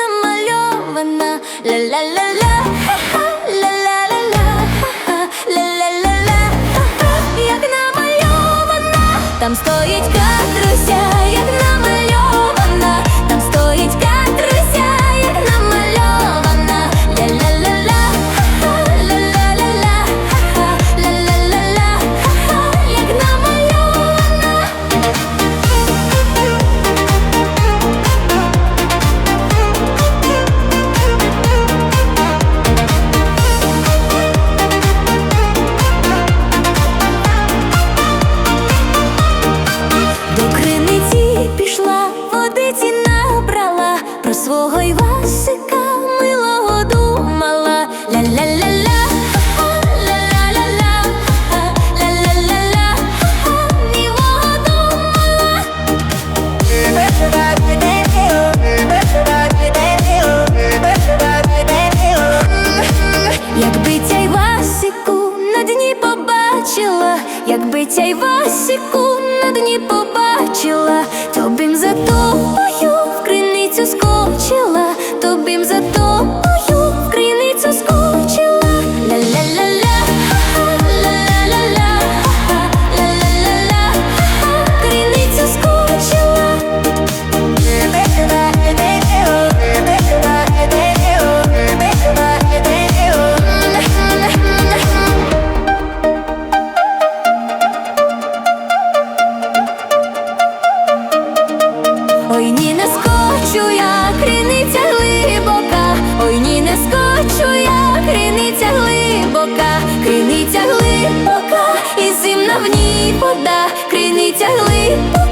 намальована. Ля-ля-ля-ля, ля-ля-ля-ля, ля-ля-ля-ля, як намальована, там стоїть катруся, як намальована Якби ця якби ця на дні побачила, то б їм за тобою Ой, ні, не скочу я, криниця глибока, ой, ні, не скочу я, криниця глибока, криниця глибока, і зимна в ній вода, криниця глибока,